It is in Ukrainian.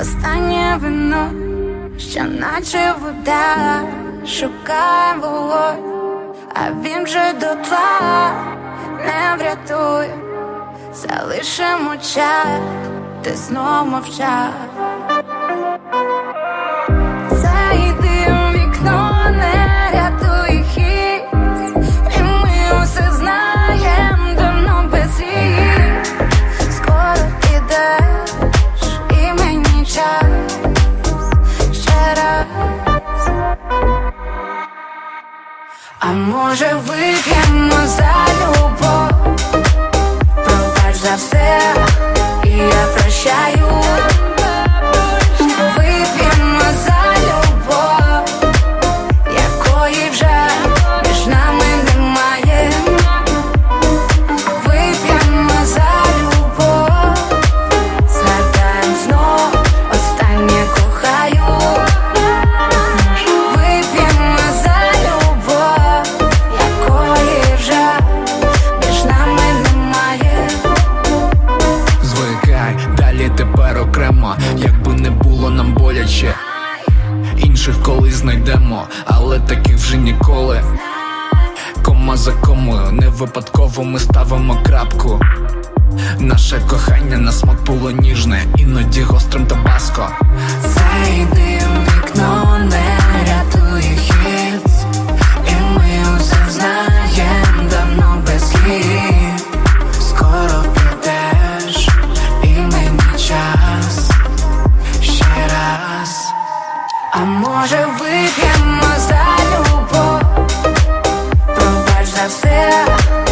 Останнє вино, що наче вода, шукає вогонь, а він вже дотла не врятує, залишимо чак, ти знов мовчав. Може вип'ємо за любов, пробач за все, і я прощаю. Далі тепер окремо, якби не було нам боляче. Інших колись знайдемо, але таких вже ніколи. Кома за комою, не випадково ми ставимо крапку. Наше кохання на смак було ніжне, іноді гострим табаско. вип'ємо за любов, Пробач за все.